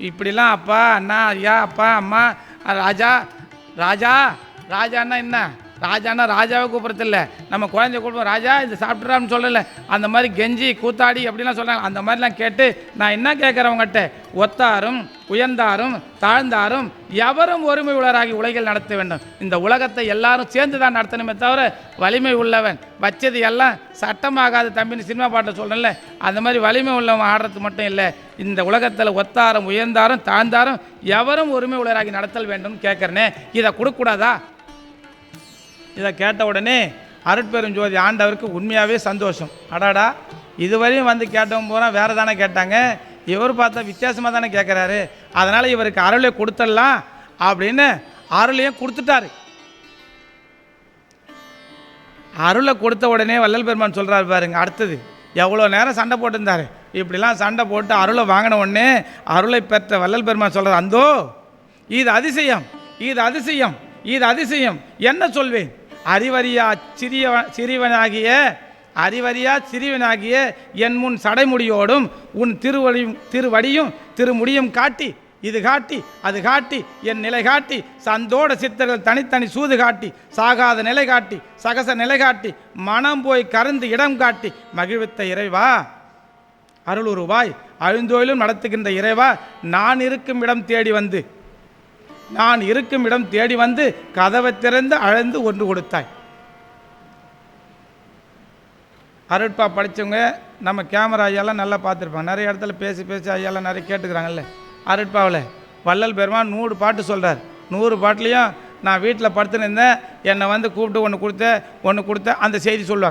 இப்படிலாம் அப்பா அண்ணா ஐயா அப்பா அம்மா ராஜா ராஜா ராஜான்னா என்ன? ராஜான்னா ராஜாவை கூப்பிட்றதில்ல. நம்ம குழந்தைய கூப்பிடுவோம் ராஜா இது சாப்பிட்றான்னு சொல்லலை. அந்த மாதிரி கெஞ்சி கூத்தாடி அப்படிலாம் சொல்கிறாங்க அந்த மாதிரிலாம் கேட்டு நான் என்ன கேட்குறவங்ககிட்ட ஒத்தாரும் உயர்ந்தாரும் தாழ்ந்தாரும் எவரும் ஒருமை உளராகி உலகில் நடத்த வேண்டும். இந்த உலகத்தை எல்லாரும் சேர்ந்து தான் நடத்தணுமே தவிர வலிமை உள்ளவன் வச்சது எல்லாம் சட்டமாகாத தம்பின்னு சினிமா பாட்டை சொல்கிறேன்ல அந்த மாதிரி வலிமை உள்ளவன் ஆடுறது மட்டும் இல்லை. இந்த உலகத்தில் ஒத்தாரும் உயர்ந்தாரும் தாழ்ந்தாரும் எவரும் ஒருமை உளராகி நடத்தல் வேண்டும் கேட்குறனே. இதை கொடுக்கக்கூடாதா? இதை கேட்ட உடனே அருட்பெரும் ஜோதி ஆண்டவருக்கு உண்மையாகவே சந்தோஷம். அடாடா இதுவரையும் வந்து கேட்டவங்க பூரா வேறு தானே கேட்டாங்க. இவர் பார்த்தா வித்தியாசமாக தானே கேட்குறாரு அதனால் இவருக்கு அருளை கொடுத்துடலாம் அப்படின்னு அருளையும் கொடுத்துட்டாரு. அருளை கொடுத்த உடனே வள்ளல் பெருமான் சொல்கிறாரு பாருங்க அடுத்தது எவ்வளோ நேரம் சண்டை போட்டிருந்தார். இப்படிலாம் சண்டை போட்டு அருளை வாங்கின உடனே அருளை பெற்ற வள்ளல் பெருமான் சொல்கிறார் அந்தோ இது அதிசயம் இது அதிசயம். இது அதிசயம். என்ன சொல்வேன்? அறிவறியா சிறிய சிறியவனாகிய அறிவறியா சிறியவனாகிய என் முன் சடைமுடியோடும் உன் திருவடியும் திருவடியும் திருமுடியும் காட்டி இது காட்டி அது காட்டி என் நிலை காட்டி சந்தோட சித்தர்கள் தனித்தனி சூது காட்டி சாகாத நிலை காட்டி சகச நிலை காட்டி மனம் போய் கருந்து இடம் காட்டி மகிழ்வித்த இறைவா. அருளுருவாய் அழுந்தோயிலும் நடத்துகின்ற இறைவா நான் இருக்கும் இடம் தேடி வந்து நான் இருக்கும் இடம் தேடி வந்து கதவை திறந்து அழந்து ஒன்று கொடுத்தாய். அருட்பா படித்தவங்க நம்ம கேமரா ஐயாலாம் நல்லா பார்த்துருப்பாங்க. நிறைய இடத்துல பேசி பேசி ஐயாலாம் நிறைய கேட்டுக்கிறாங்கல்ல. அருட்பாவில் வள்ளல் பெருமான் நூறு பாட்டு சொல்கிறார் நூறு பாட்டுலேயும் நான் வீட்டில் படுத்துன்னு இருந்தேன் என்னை வந்து கூப்பிட்டு ஒன்று கொடுத்த ஒன்று கொடுத்த அந்த செய்தி சொல்லுவாங்க.